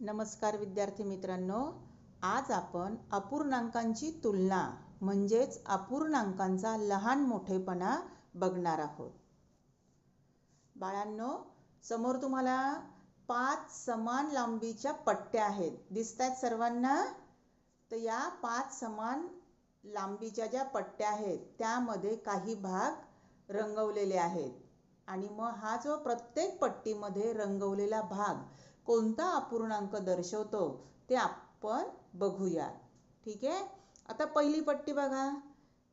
नमस्कार विद्यार्थी मित्रांनो आज आपण अपूर्णांकांची तुलना म्हणजेच अपूर्णांकांचा लहान मोठेपणा बघणार आहोत. बाळांनो समोर तुम्हाला पाच समान लांबीच्या पट्ट्या आहेत. दिसत आहेत सर्वांना? तर या पाच समान लांबीच्या ज्या पट्ट्या आहेत त्यामध्ये काही भाग रंगवलेले आहेत. आणि मग हा जो प्रत्येक पट्टीमध्ये रंगवलेला भाग कोणता अपूर्णांक दर्शवतो ते आपण बघूया. ठीक आहे? आता पहिली पट्टी बघा.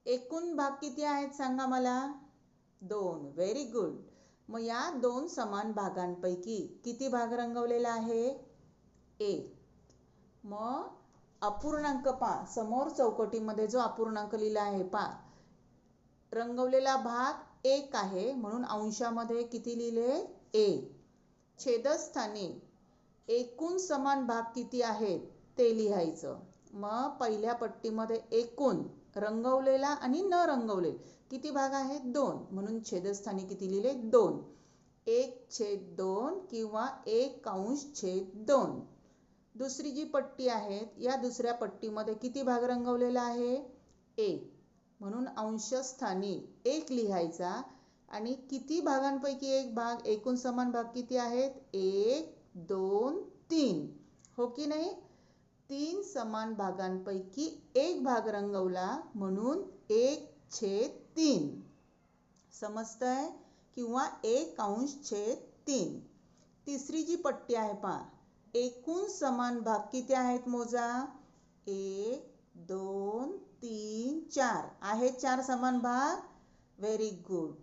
एकूण भाग किती आहेत सांगा मला? दोन. व्हेरी गुड मग या दोन समान भागांपैकी किती भाग रंगवलेला आहे? एक मग अपूर्णांक पा समोर चौकटीमध्ये जो अपूर्णांक लिहिला आहे पा रंगवलेला भाग एक आहे म्हणून अंशामध्ये किती लिहिले? एक छेदस्थानी. एकूण समान भाग किती आहेत ते लिहायचं. मग पहिल्या पट्टीमध्ये एकूण रंगवलेला आणि न रंगवलेला किती भाग आहेत दोन. म्हणून छेदस्थानी किती लिहिले? दोन. एक छेद दोन किंवा एक अंश छेद दोन. दुसरी जी पट्टी आहे या दुसऱ्या पट्टीमध्ये किती भाग रंगवलेला आहे? एक. म्हणून अंशस्थानी एक लिहायचा आणि किती भागांपैकी एक भाग एकूण समान भाग किती आहेत? एक दोन तीन. हो की नाही? तीन समान भागांपैकी एक भाग रंगवला म्हणून एक छेद तीन. समजतंय? किंवा एक अंश छेद तीन. तिसरी जी पट्टी आहे पहा. एकूण समान भाग किती आहेत मोजा? एक दोन तीन चार. आहेत चार समान भाग? व्हेरी गुड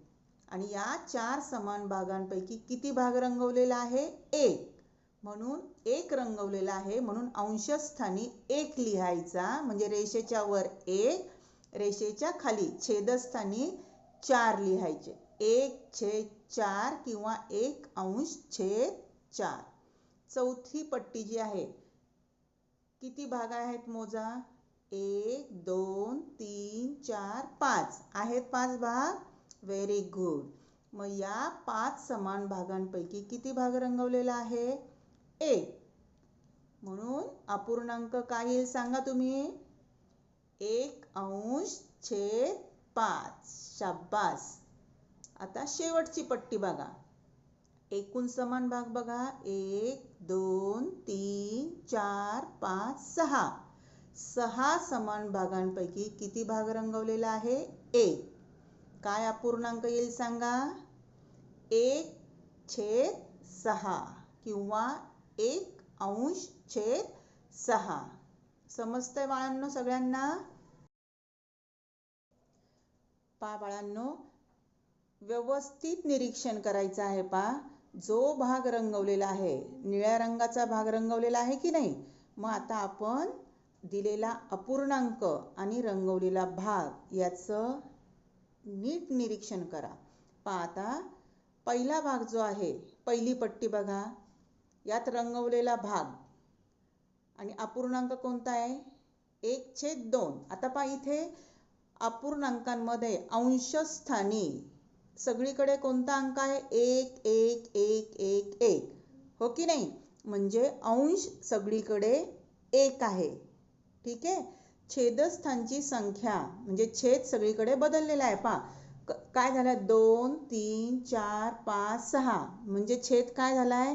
आणि या चार समान भागांपैकी किती भाग रंगवलेला आहे? एक. म्हणून एक रंगवलेला आहे म्हणून अंशस्थानी एक लिहायचा म्हणजे रेषेच्या वर एक रेषेच्या खाली छेदस्थानी चार लिहायचे. एक छेद चार किंवा एक अंश छेद चार. चौथी पट्टी जी आहे किती भाग आहेत मोजा? एक दोन तीन चार पाच. आहेत पाच भाग? व्हेरी गुड मग या पाच समान भागांपैकी किती भाग रंगवलेला आहे? एक म्हणून अपूर्णांक काय येईल सांगा तुम्ही? एक अंश छेद पाच. शाब्बास. आता शेवटची पट्टी बघा. एकूण समान भाग बघा. एक दोन तीन चार पाच सहा. सहा समान भागांपैकी किती भाग रंगवलेला आहे? एक काय अपूर्णांक येईल सांगा? एक छेद सहा किंवा एक अंश छेद सहा. समजतंय बाळांनो सगळ्यांना? पा बाळांनो व्यवस्थित निरीक्षण करायचं आहे पा जो भाग रंगवलेला आहे निळ्या रंगाचा भाग रंगवलेला आहे की नाही? मग आता आपण दिलेला अपूर्णांक आणि रंगवलेला भाग याचं नीट निरीक्षण करा. पा आता पहिला भाग जो आहे पहिली पट्टी बघा. यात रंगवलेला भाग. आणि अपूर्णांक कोणता आहे? एक छेद दोन. आता पहा इथे अपूर्णांकांमध्ये अंशस्थानी. सगळीकडे कोणता अंक आहे? एक एक एक एक एक. हो की नाही? म्हणजे अंश सगळीकडे एक आहे. ठीक आहे? छेदस्थानची संख्या म्हणजे छेद सगळीकडे बदललेला आहे. पा काय झालं दोन तीन चार पाच सहा. म्हणजे छेद काय झालाय?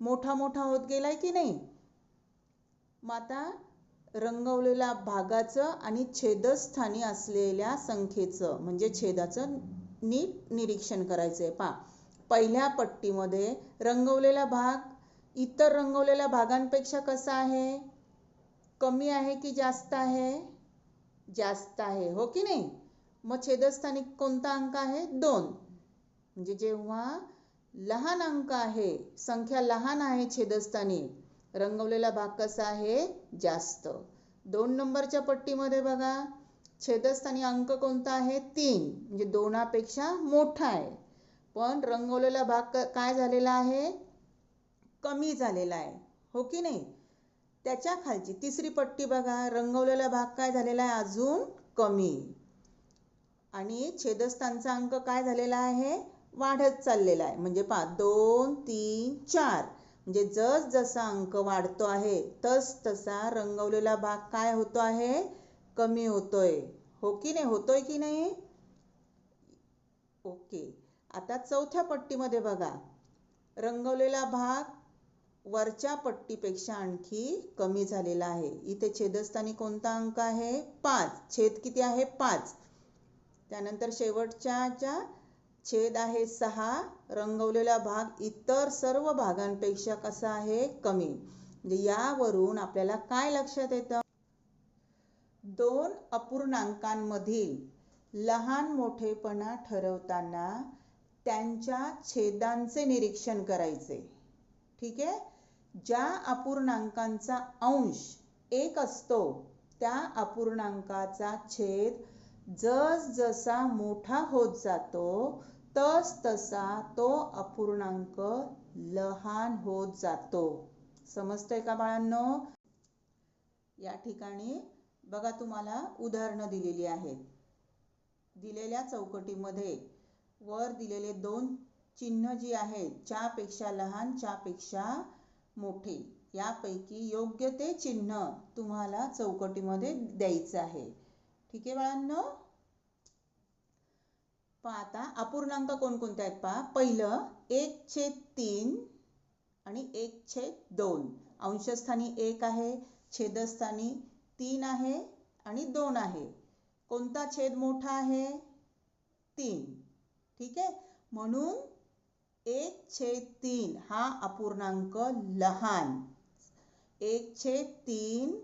मोठा मोठा होत गेलाय की नाही? मग आता रंगवलेल्या भागाचं आणि छेदस्थानी असलेल्या संख्येचं म्हणजे छेदाचं नीट निरीक्षण करायचं आहे पा पहिल्या पट्टीमध्ये रंगवलेला भाग इतर रंगवलेल्या भागांपेक्षा कसा आहे? कमी आहे की जास्त आहे? जास्त आहे हो की नाही? मग छेदस्थानी कोणता अंक आहे? दोन. म्हणजे जेव्हा लहान अंक आहे. संख्या लहान आहे छेदस्थानी. रंगवलेला भाग कसा आहे? जास्त. दोन नंबरच्या पट्टीमध्ये बघा. छेदस्थानी अंक कोणता आहे? तीन. म्हणजे दोनापेक्षा मोठा आहे. पण रंगवलेला भाग काय झालेला आहे? कमी झालेला आहे. हो की नाही? त्याच्या खालची तिसरी पट्टी बघा. रंगवलेला भाग काय झालेला आहे? अजून कमी. आणि छेदस्थानचा अंक काय झालेला आहे? वाढत चाललेला आहे. म्हणजे पहा दोन तीन चार. म्हणजे जस जसा अंक वाढतो आहे तस तसा रंगवलेला भाग काय होतो आहे? कमी होतोय. हो की नाही? होतोय की नाही? ओके. आता चौथ्या पट्टीमध्ये बघा. रंगवलेला भाग वरच्या पट्टीपेक्षा आणखी कमी झालेला आहे. इथे छेदस्थानी कोणता अंक आहे? पाच. छेद किती आहे? पाच. त्यानंतर शेवटच्या ज्या छेद आहे सहा. रंगवलेला भाग इतर सर्व भागांपेक्षा कसा आहे? कमी. म्हणजे यावरून आपल्याला काय लक्षात येतं? दोन अपूर्णांकांमधील लहान मोठेपणा ठरवताना त्यांच्या छेदांचे निरीक्षण करायचे. ठीक आहे? ज्या अपूर्णांकांचा अंश एक असतो त्या अपूर्णांकाचा छेद जस जसा मोठा होत जातो तस तसा तो अपूर्णांक लहान होत जातो. समजतंय का बाळांनो? या ठिकाणी बघा तुम्हाला उदाहरणं दिलेली आहेत. दिलेल्या चौकटीमध्ये वर दिलेले दोन चिन्ह जी आहेत च्यापेक्षा लहान च्यापेक्षा मोठे यापैकी योग्य ते चिन्ह तुम्हाला चौकटीमध्ये द्यायचं आहे. ठीक आहे बाळांनो? पहा आता अपूर्णांक कोणकोणते आहेत पहा? पहिलं एक छेद तीन आणि एक छेद दोन. अंशस्थानी एक आहे छेदस्थानी तीन आहे आणि दोन आहे. कोणता छेद मोठा आहे? तीन. ठीक आहे? म्हणून एक छेद तीन हा अपूर्णांक लहान. एक छेद तीन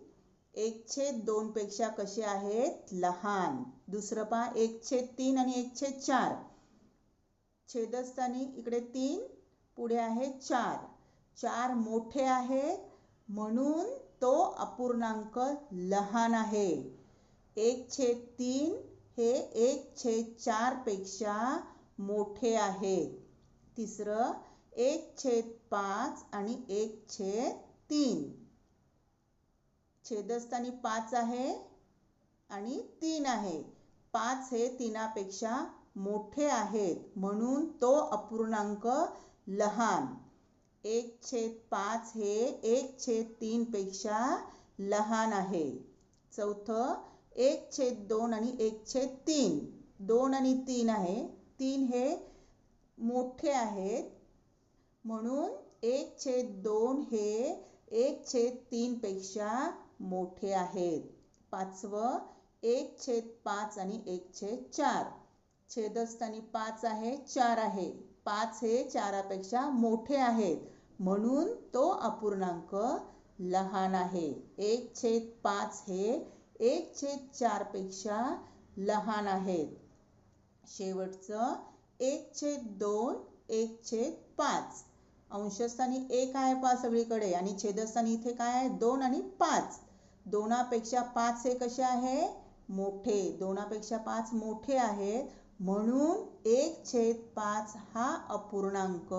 एक छेद दोन पेक्षा कसे आहेत? लहान. दुसरं पहा एक छेद तीन आणि एक छेद चार. छेदस्थानी इकडे तीन पुढे आहे चार. चार मोठे आहेत म्हणून तो अपूर्णांक लहान आहे. एक छेद तीन हे एक छेद चारपेक्षा मोठे आहेत तिसरं एक छेद पाच आणि एक छेद तीन. छेदस्थानी पाच आहे आणि तीन आहे. पाच हे तीनापेक्षा मोठे आहेत. म्हणून तो अपूर्णांक लहान. एक छेद पाच हे एक छेद तीन पेक्षा लहान आहे. चौथं एक छेद दोन आणि एक छेद तीन. दोन आणि तीन आहे. तीन हे मोठे आहेत. म्हणून एक छेद दोन हे एक छेद तीनपेक्षा मोठे आहेत. पाचवं एक छेद पाच आणि एक छेद चार. छेदस्थानी पाच आहे चार आहे. पाच हे चारापेक्षा मोठे आहेत. म्हणून तो अपूर्णांक लहान आहे. एक छेद पाच हे एक छेद चारपेक्षा लहान आहेत. शेवटचं एक छेद दोन एक छेद पाच. अंशस्थानी एक आहे पा सगळीकडे. आणि छेदस्थानी इथे काय आहे? दोन आणि पाच. दोनापेक्षा पाच हे कसे आहे? मोठे. दोनापेक्षा पाच मोठे आहेत. म्हणून एक छेद पाच हा अपूर्णांक.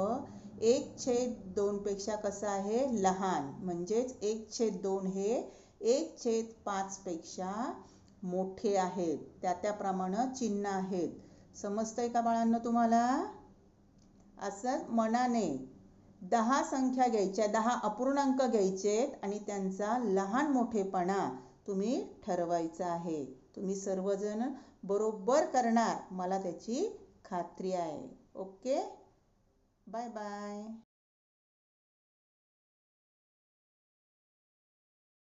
एक छेद दोनपेक्षा कसा आहे? लहान. म्हणजेच एक छेद दोन हे एक छेद पाच पेक्षा मोठे आहेत. त्या त्याप्रमाणे चिन्ह आहेत. समजतंय का बाळांनो तुम्हाला? असं मनाने दहा संख्या घ्यायच्या दहा अपूर्णांक घ्यायचेत आणि त्यांचा लहान मोठेपणा तुम्ही ठरवायचा आहे. तुम्ही सर्वजण बरोबर करणार मला त्याची खात्री आहे. ओके? Bye bye.